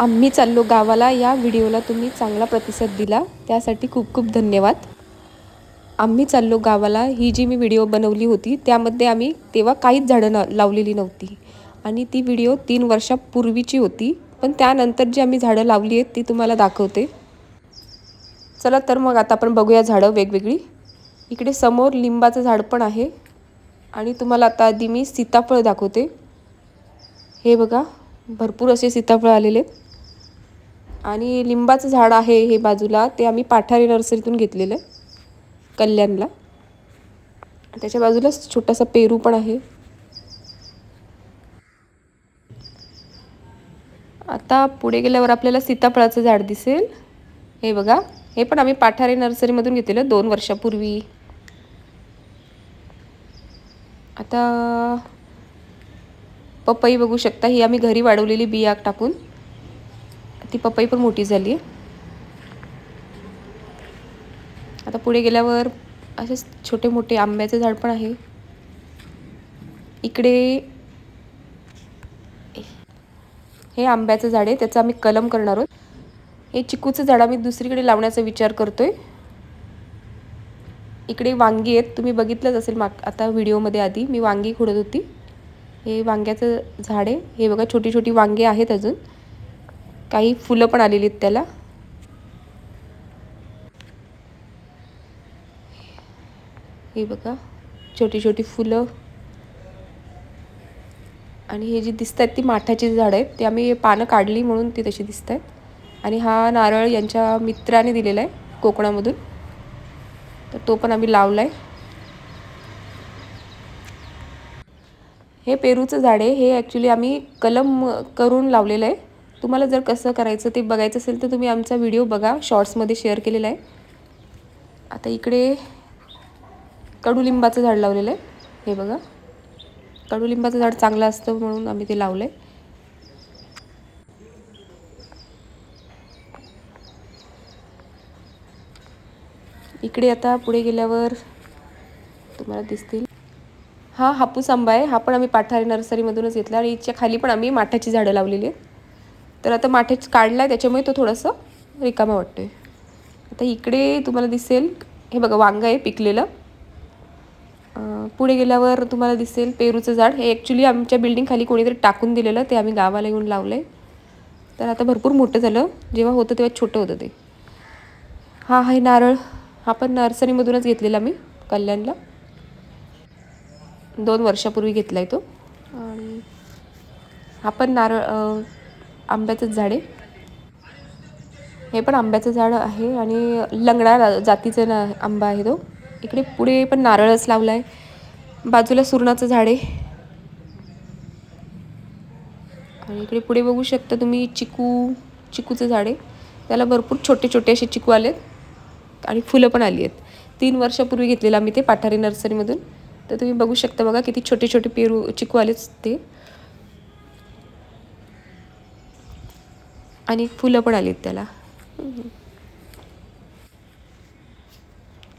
आम्ही चाललो गावाला. या व्हिडिओला तुम्ही चांगला प्रतिसाद दिला. त्यासाठी खूप खूप धन्यवाद. आम्ही चाललो गावाला. ही जी मी व्हिडिओ बनवली होती त्यामध्ये आम्ही तेव्हा काहीच झाडं न लावलेली नव्हती. आणि ती व्हिडिओ तीन वर्षापूर्वीची होती. पण त्यानंतर जी आम्ही झाडं लावली आहेत ती तुम्हाला दाखवते. चला तर मग आता आपण बघूया झाडं वेगवेगळी. इकडे समोर लिंबाचं झाड पण आहे. आणि तुम्हाला आता आधी मी सीताफळ दाखवते. हे बघा भरपूर असे सीताफळ आलेले आहेत. आणि लिंबाचं झाड आहे हे बाजूला ते आम्ही पाठारी नर्सरीतून घेतलेलं आहे कल्याणला. त्याच्या बाजूलाच छोटासा पेरू पण आहे. आता पुढे गेल्यावर आपल्याला सीताफळाचं झाड दिसेल. हे बघा हे पण आम्ही पाठारे नर्सरीमधून घेतलेलं दोन वर्षापूर्वी. आता पपई बघू शकता ही आम्ही घरी वाढवलेली बिया टाकून. ती पपई पण मोठी झाली. आहे आता पुढे गेल्यावर असेच छोटे मोठे आंब्याचे झाड पण आहे. इकडे हे आंब्याचं झाड आहे त्याचं आम्ही कलम करणार आहोत. हे चिकूचं झाड आम्ही दुसरीकडे लावण्याचा विचार करतोय. इकडे वांगी आहेत तुम्ही बघितलंच असेल माग आता व्हिडिओमध्ये आधी मी वांगी खोडत होती. हे वांग्याचं झाड आहे हे बघा छोटी छोटी वांगे आहेत अजून. काही फुलं पण आलेली आहेत त्याला. हे बघा छोटी छोटी फुलं. आणि हे जी दिसत आहेत ती माठाची झाडं आहेत ते आम्ही पानं काढली म्हणून ती तशी दिसत आहेत आणि हा नारळ यांच्या मित्राने दिलेला आहे कोकणामधून. तर तो पण आम्ही लावला आहे हे पेरूचं झाड आहे हे ॲक्च्युली आम्ही कलम करून लावलेलं आहे. तुम्हाला जर कसं करायचं ते बघायचं असेल तर तुम्ही आमचा व्हिडिओ बघा. शॉर्ट्समध्ये शेअर केलेला आहे. आता इकडे कडुलिंबाचं झाड लावलेलं आहे. हे बघा. कडुलिंबाचं झाड चांगलं असतं म्हणून आम्ही ते लावलं आहे इकडे आता पुढे गेल्यावर तुम्हाला दिसतील. हा हापूस आंबा आहे. हा पण आम्ही पाठारी नर्सरीमधूनच घेतला आणि इथच्या खाली पण आम्ही माठाची झाडं लावलेली आहेत. तर आता माठेच काढला आहे त्याच्यामुळे तो थोडंसं रिकामा वाटतो आहे आता इकडे तुम्हाला दिसेल हे बघा वांगं आहे पिकलेलं. पुढे गेल्यावर तुम्हाला दिसेल पेरूचं झाड. हे ॲक्च्युली आमच्या बिल्डिंगखाली कोणीतरी टाकून दिलेलं ते आम्ही गावाला येऊन लावलं आहे तर आता भरपूर मोठं झालं. जेव्हा होतं तेव्हा छोटं होतं ते. हा आहे नारळ. हा पण नर्सरीमधूनच घेतलेला मी कल्याणला. दोन वर्षापूर्वी घेतला आहे तो. आणि हा पण नारळ आंब्याचंच झाड. आहे हे पण आंब्याचं झाड आहे आणि लंगडा जातीचं ना आंबा आहे तो. इकडे पुढे पण नारळच लावला आहे बाजूला सुरणाचं झाड आहे. आणि इकडे पुढे बघू शकता तुम्ही चिकू चिकूचं झाड आहे. त्याला भरपूर छोटे छोटे असे चिकू आले आहेत आणि फुलं पण आली आहेत. तीन वर्षापूर्वी घेतलेलं आम्ही ते पाठारी नर्सरीमधून. तर तुम्ही बघू शकता बघा किती छोटे छोटे पेरू चिकू आलेच ते. आणि फुलं पण आलीत त्याला.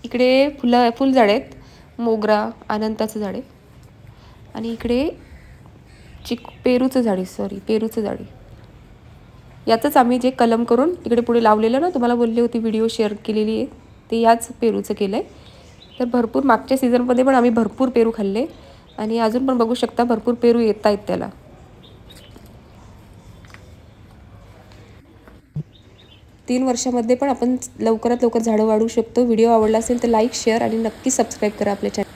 इकडे फुलं फुलझाड आहेत. मोगरा अनंताचं झाड आहे. आणि इकडे चिक पेरूचं झाड आहे सॉरी पेरूचं झाड आहे. याचंच आम्ही जे कलम करून इकडे पुढे लावलेलं ना तुम्हाला बोलली होती व्हिडिओ शेअर केलेली आहे. ते याच पेरूचं केलं आहे तर भरपूर मागच्या सीझनमध्ये पण आम्ही भरपूर पेरू खाल्ले. आणि अजून पण बघू शकता भरपूर पेरू येत आहेत त्याला. तीन वर्षामध्ये पण आपण लवकरात लवकर झाडं वाढवू शकतो. व्हिडिओ आवडला असेल तर लाईक शेअर आणि नक्की सबस्क्राईब करा आपल्या चॅनल